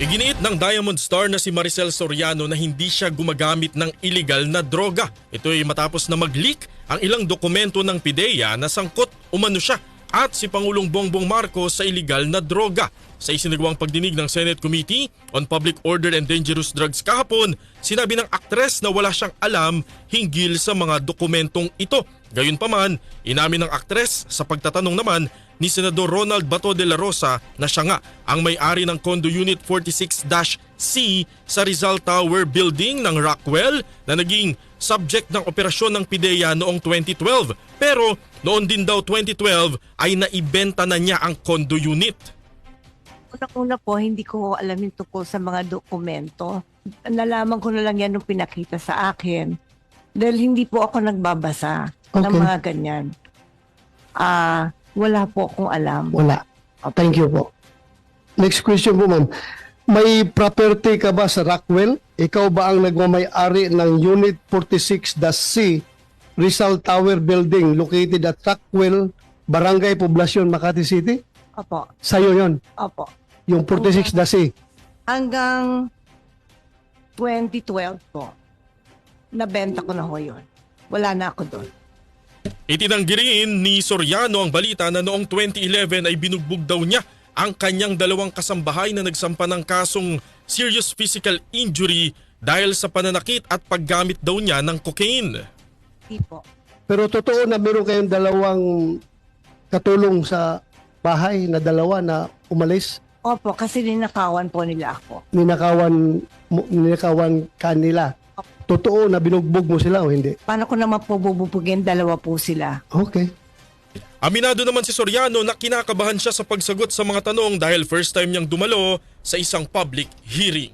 Iginiit ng Diamond Star na si Maricel Soriano na hindi siya gumagamit ng illegal na droga. Ito ay matapos na mag-leak ang ilang dokumento ng PIDEA na sangkot umano siya at si Pangulong Bongbong Marcos sa illegal na droga. Sa isinagawang pagdinig ng Senate Committee on Public Order and Dangerous Drugs kahapon, sinabi ng aktres na wala siyang alam hinggil sa mga dokumentong ito. Gayunpaman, inamin ng aktres sa pagtatanong naman ni Senador Ronald Bato de la Rosa na siya nga ang may-ari ng Condo Unit 46-C sa Rizal Tower Building ng Rockwell na naging subject ng operasyon ng PIDEA noong 2012. Pero noon din daw 2012 ay naibenta na niya ang condo unit. Unang-una po, hindi ko alam yung tungkol sa mga dokumento. Nalaman ko na lang yan nung pinakita sa akin. Dahil hindi po ako nagbabasa ng Okay. mga ganyan. Ah, wala po akong alam. Wala. Thank you po. Next question po, ma'am. May property ka ba sa Rockwell? Ikaw ba ang nagmamay-ari ng Unit 46-C Rizal Tower Building located at Rockwell, Barangay Poblacion, Makati City? Opo, Sa'yo yon opo. yung 46-C. Hanggang 2012 po, nabenta ko na ho yun. Wala na ako doon. Itinanggi rin ni Soriano ang balita na noong 2011 ay binugbog daw niya ang kanyang dalawang kasambahay na nagsampa ng kasong serious physical injury dahil sa pananakit at paggamit daw niya ng cocaine. Hindi po. Pero totoo na meron kayong dalawang katulong sa bahay na dalawa na umalis, Opo, kasi ninakawan po nila ako. ninakawan, mo- ninakawan kanila. Totoo na binugbog mo sila o hindi? Paano ko naman po bububugin? Dalawa po sila. Okay. Aminado naman si Soriano na kinakabahan siya sa pagsagot sa mga tanong dahil first time niyang dumalo sa isang public hearing.